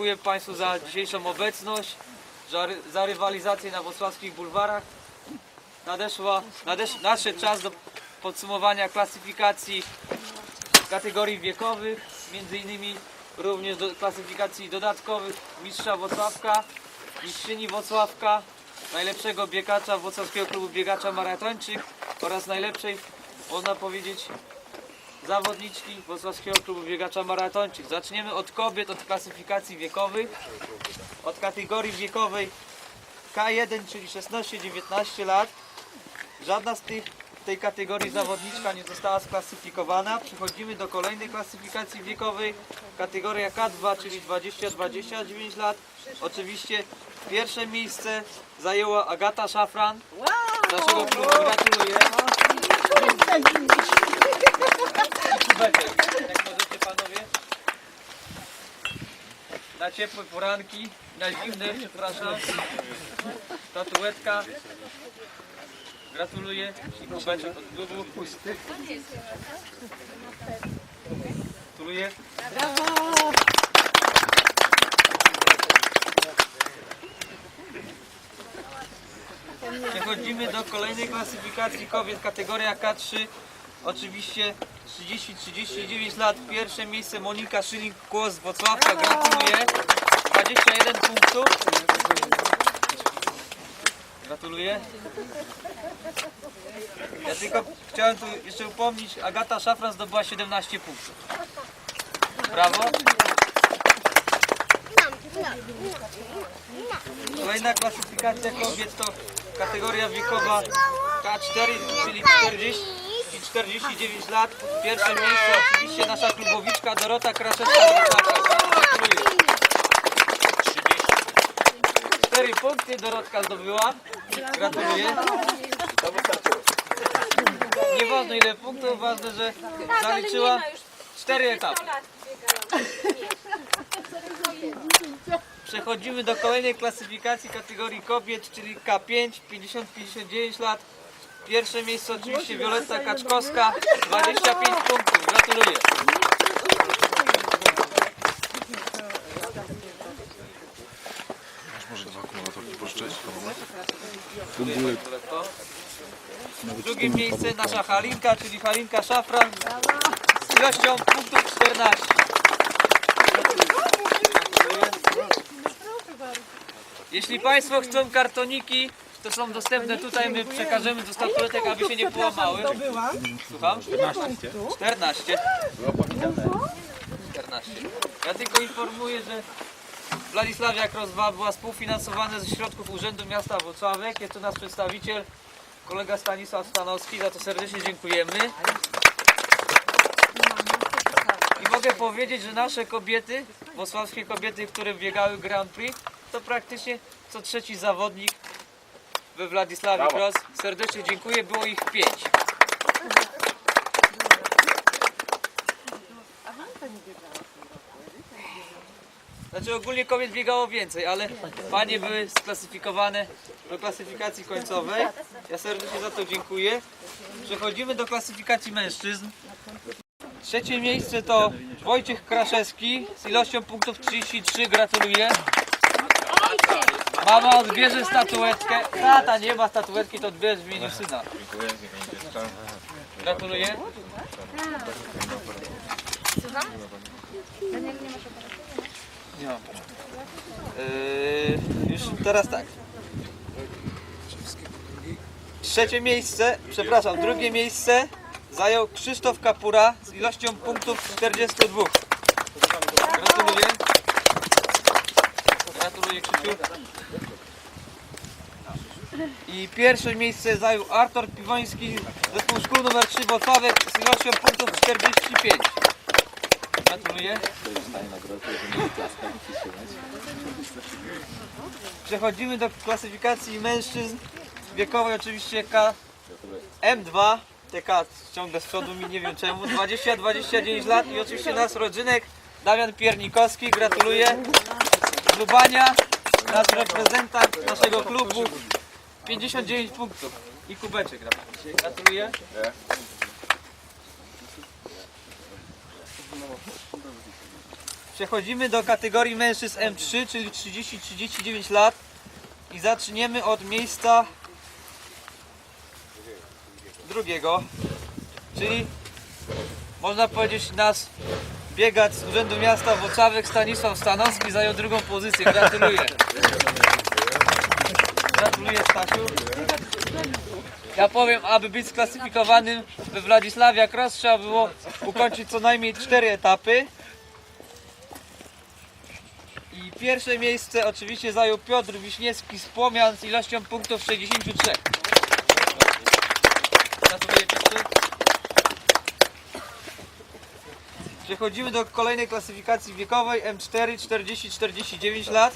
dziękuję Państwu za dzisiejszą obecność, za, za rywalizację na wrocławskich bulwarach. Nadeszła, nadesz, nadszedł czas do podsumowania klasyfikacji kategorii wiekowych, między innymi również do klasyfikacji dodatkowych mistrza Wrocławka, mistrzyni Wrocławka, najlepszego biegacza Wrocławskiego Klubu Biegacza Maratończyk oraz najlepszej, można powiedzieć, zawodniczki Wrocławskiego Klubu Biegacza Maratończyk. Zaczniemy od kobiet, od klasyfikacji wiekowych, od kategorii wiekowej K1, czyli 16-19 lat. Żadna z tych tej kategorii zawodniczka nie została sklasyfikowana. Przechodzimy do kolejnej klasyfikacji wiekowej. Kategoria K2, czyli 20-29 lat. Oczywiście pierwsze miejsce zajęła Agata Szafran naszego klubu. Gratuluję. Kubeczek, jak możecie panowie. Na ciepłe poranki, na zimne, przepraszam. Statuetka. Gratuluję i kubeczek od klubu. Gratuluję. Przechodzimy do kolejnej klasyfikacji kobiet, kategoria K3. Oczywiście 30-39 lat. Pierwsze miejsce Monika Szylik-Kłos z Wrocławka. Gratuluję. 21 punktów. Gratuluję. Ja tylko chciałem tu jeszcze upomnieć, Agata Szafran zdobyła 17 punktów. Brawo. Kolejna klasyfikacja kobiet to kategoria wiekowa K4, czyli 40 i 49 lat. Pierwsze miejsce oczywiście nasza klubowiczka Dorota Kraszewska z Wrocławia. Gratuluję. 4 punkty Dorotka zdobyła. Gratuluję. Nieważne ile punktów, ważne, że zaliczyła 4 etapy. Przechodzimy do kolejnej klasyfikacji kategorii kobiet, czyli K5, 50-59 lat. Pierwsze miejsce oczywiście Wioletta Kaczkowska, 25 punktów. Gratuluję. Może w akumulatorki Violetto. Drugie miejsce nasza Halinka, czyli Halinka Szafran z ilością punktów 14. Jeśli Państwo chcą kartoniki, to są dostępne tutaj, my przekażemy do statuetek, aby się nie połamały. Słucham? 14. 14. 14. Ja tylko informuję, że Władysławia Cross 2 była współfinansowana ze środków Urzędu Miasta Wrocławek. Jest tu nasz przedstawiciel, kolega Stanisław Stanowski, za to serdecznie dziękujemy. I mogę powiedzieć, że nasze kobiety, wrocławskie kobiety, które biegały Grand Prix, to praktycznie co trzeci zawodnik we Władysławie Cross. Serdecznie dziękuję, było ich pięć. Znaczy ogólnie kobiet biegało więcej, ale panie były sklasyfikowane do klasyfikacji końcowej. Ja serdecznie za to dziękuję. Przechodzimy do klasyfikacji mężczyzn. Trzecie miejsce to Wojciech Kraszewski z ilością punktów 33. Gratuluję. Mama odbierze statuetkę. Tata nie ma statuetki, to odbierz w imieniu syna. Dziękuję. Gratuluję. Nie mam. Yy, już teraz tak. Trzecie miejsce, przepraszam, drugie miejsce zajął Krzysztof Kapura z ilością punktów 42. Gratuluję. Gratuluję Krzysiu. I pierwsze miejsce zajął Artur Piwoński, zespół szkół nr 3 Wrocławek z ilością punktów 45. Gratuluję. Przechodzimy do klasyfikacji mężczyzn wiekowej oczywiście K M2 TK ciągle z przodu mi nie wiem czemu 20-29 lat i oczywiście nasz rodzynek Damian Piernikowski gratuluję Lubania nasz reprezentant naszego klubu. 59 punktów. I kubeczek gratuluję. Przechodzimy do kategorii mężczyzn M3, czyli 30-39 lat. I zaczniemy od miejsca drugiego, czyli można powiedzieć nasz biegacz z Urzędu Miasta Włocławek Stanisław Stanowski zajął drugą pozycję. Gratuluję. Gratuluję Stasiu. Ja powiem, aby być sklasyfikowanym we Władysławia Cross trzeba było ukończyć co najmniej cztery etapy. I pierwsze miejsce oczywiście zajął Piotr Wiśniewski z Płomian z ilością punktów 63. Gratuluję Piotrze. Przechodzimy do kolejnej klasyfikacji wiekowej M4 40-49 lat.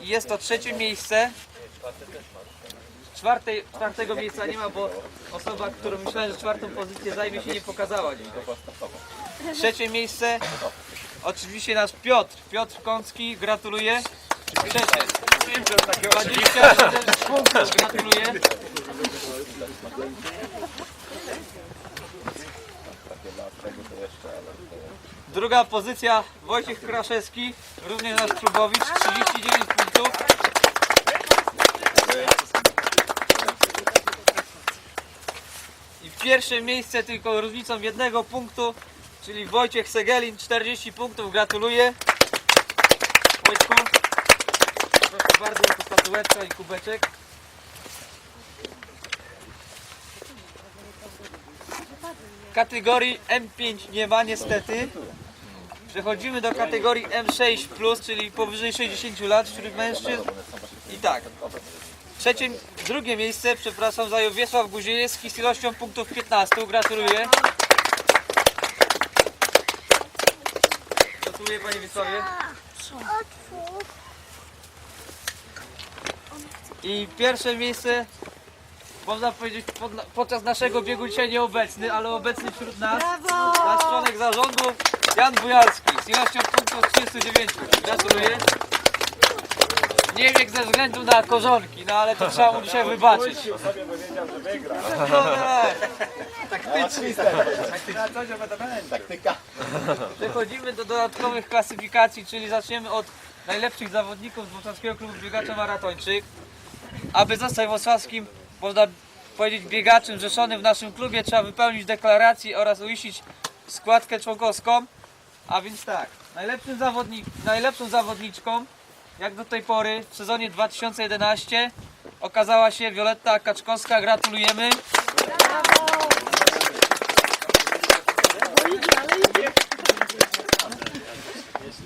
Jest to trzecie miejsce. Czwartej, czwartego miejsca nie ma, bo osoba, którą myślałem, że czwartą pozycję zajmie się nie pokazała. Trzecie miejsce oczywiście nasz Piotr. Piotr Kącki, gratuluję. Trzecie. 27 punktów, gratuluję. Druga pozycja Wojciech Kraszewski, również nasz klubowicz, 39 punktów. I pierwsze miejsce tylko różnicą jednego punktu, czyli Wojciech Segelin, 40 punktów, gratuluję. Wojtku, proszę bardzo, to statuetka i kubeczek. Kategorii M5 nie ma niestety. Przechodzimy do kategorii M6+, czyli powyżej 60 lat wśród mężczyzn. I tak, Trzecie, drugie miejsce, przepraszam, zajął Wiesław Guziejewski z ilością punktów 15. Gratuluję. Gratuluję Panie Wiesławie. I pierwsze miejsce, można powiedzieć, pod, podczas naszego biegu dzisiaj nieobecny, ale obecny wśród nas, nasz członek zarządu Jan Bujalski z ilością punktów 39. Gratuluję. Nie bieg ze względu na korzonki, no ale to trzeba mu dzisiaj wybaczyć. Taktyka. Przechodzimy do dodatkowych klasyfikacji, czyli zaczniemy od najlepszych zawodników z Wrocławskiego Klubu Biegacza Maratończyk. Aby zostać wrocławskim, można powiedzieć, biegaczem rzeszonym w naszym klubie, trzeba wypełnić deklarację oraz uiścić składkę członkowską. A więc tak, najlepszym zawodnik, najlepszą zawodniczką, jak do tej pory w sezonie 2011 okazała się Wioletta Kaczkowska. Gratulujemy.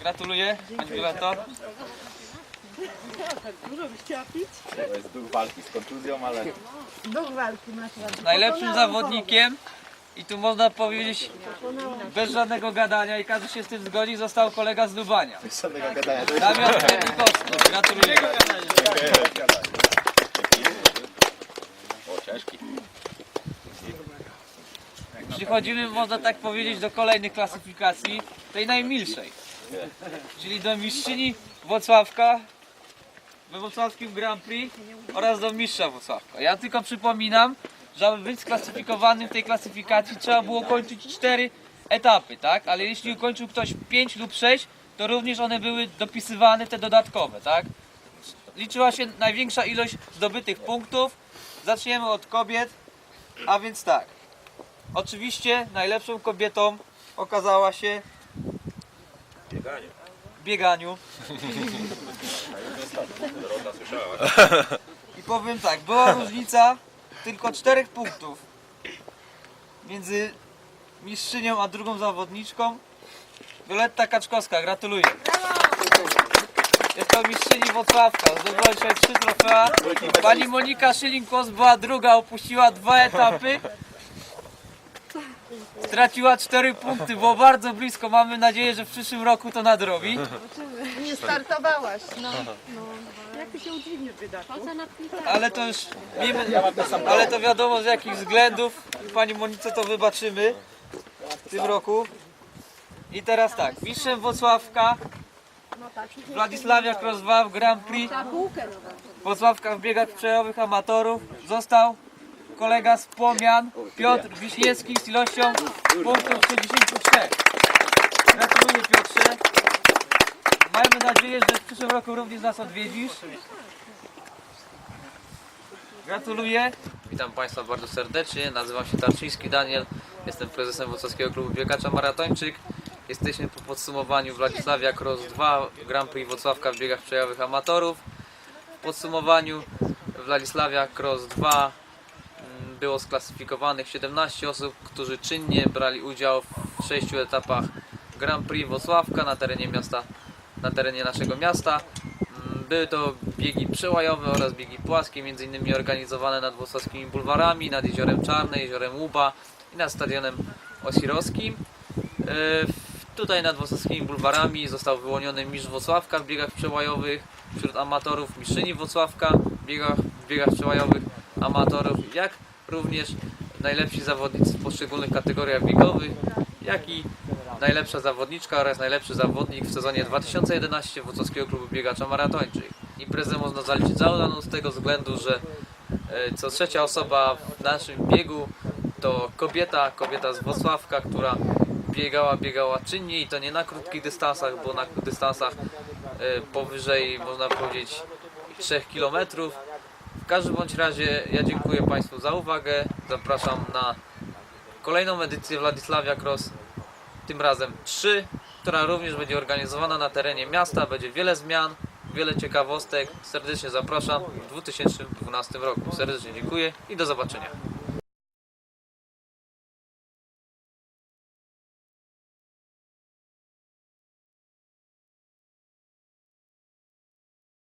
Gratuluję, Pani Violetto. To jest duch walki z kontuzją, ale Duch walki masz ładnie. Najlepszym zawodnikiem i tu można powiedzieć bez żadnego gadania i każdy się z tym zgodzi, został kolega z Lubania. bez żadnego gadania. Damian Piernikowski. Gratuluję. O, ciężki. Przechodzimy, można tak powiedzieć, do kolejnych klasyfikacji, tej najmilszej. Czyli do mistrzyni Włocławka we Włocławskim Grand Prix oraz do mistrza Włocławka. Ja tylko przypominam, że aby być sklasyfikowanym w tej klasyfikacji trzeba było kończyć cztery etapy, tak? Ale jeśli ukończył ktoś 5 lub 6, to również one były dopisywane, te dodatkowe, tak? Liczyła się największa ilość zdobytych punktów. Zaczniemy od kobiet, a więc tak. Oczywiście najlepszą kobietą okazała się w bieganiu. I powiem tak, była różnica tylko czterech punktów między mistrzynią a drugą zawodniczką. Violetta Kaczkowska, gratuluję. Jest to mistrzyni Wocławka, zdobyła dzisiaj trzy trofea. Pani Monika Szyling-Kłos była druga, opuściła dwa etapy. Straciła 4 punkty, było bardzo blisko. Mamy nadzieję, że w przyszłym roku to nadrobi. Nie startowałaś. No. Jak ty się udźwigniesz, biedaku? Ale to już miejmy, ale to wiadomo z jakich względów. Pani Monice to wybaczymy w tym roku. I teraz tak, mistrzem Wocławka Władysławia Crosswalk Grand Prix Wocławka w biegach przejowych amatorów został kolega z Płomian Piotr Wiśniewski z ilością punktów 63. Gratuluję Piotrze. Mamy nadzieję, że w przyszłym roku również nas odwiedzisz. Gratuluję. Witam Państwa bardzo serdecznie. Nazywam się Tarczyński Daniel. Jestem prezesem Wrocławskiego Klubu Biegacza Maratończyk. Jesteśmy po podsumowaniu Władysławia Cross 2 Grand Prix Wrocławka w biegach przejawowych amatorów. W podsumowaniu Władysławia Cross 2 mm, było sklasyfikowanych 17 osób, którzy czynnie brali udział w sześciu etapach Grand Prix Wrocławka na terenie miasta, na terenie naszego miasta. Mm, Były to biegi przełajowe oraz biegi płaskie, innymi organizowane nad włosowskimi bulwarami, nad jeziorem Czarne, jeziorem Łuba i nad stadionem Osirowskim. E, Tutaj nad włosowskimi bulwarami został wyłoniony mistrz Włocławka w biegach przełajowych wśród amatorów, mistrzyni Włocławka w biegach, w biegach przełajowych amatorów, jak również najlepsi zawodnicy w poszczególnych kategoriach biegowych, jak i najlepsza zawodniczka oraz najlepszy zawodnik w sezonie 2011 Włocławskiego Klubu Biegacza Maratończyk. Imprezę można zaliczyć za udaną z tego względu, że e, co trzecia osoba w naszym biegu to kobieta, kobieta z Włocławka, która biegała, biegała czynnie i to nie na krótkich dystansach, bo na dystansach e, powyżej można powiedzieć 3 km. W każdym bądź razie ja dziękuję Państwu za uwagę. Zapraszam na kolejną edycję Władysławia Cross, tym razem 3, która również będzie organizowana na terenie miasta. Będzie wiele zmian, wiele ciekawostek. Serdecznie zapraszam w 2012 roku. Serdecznie dziękuję i do zobaczenia.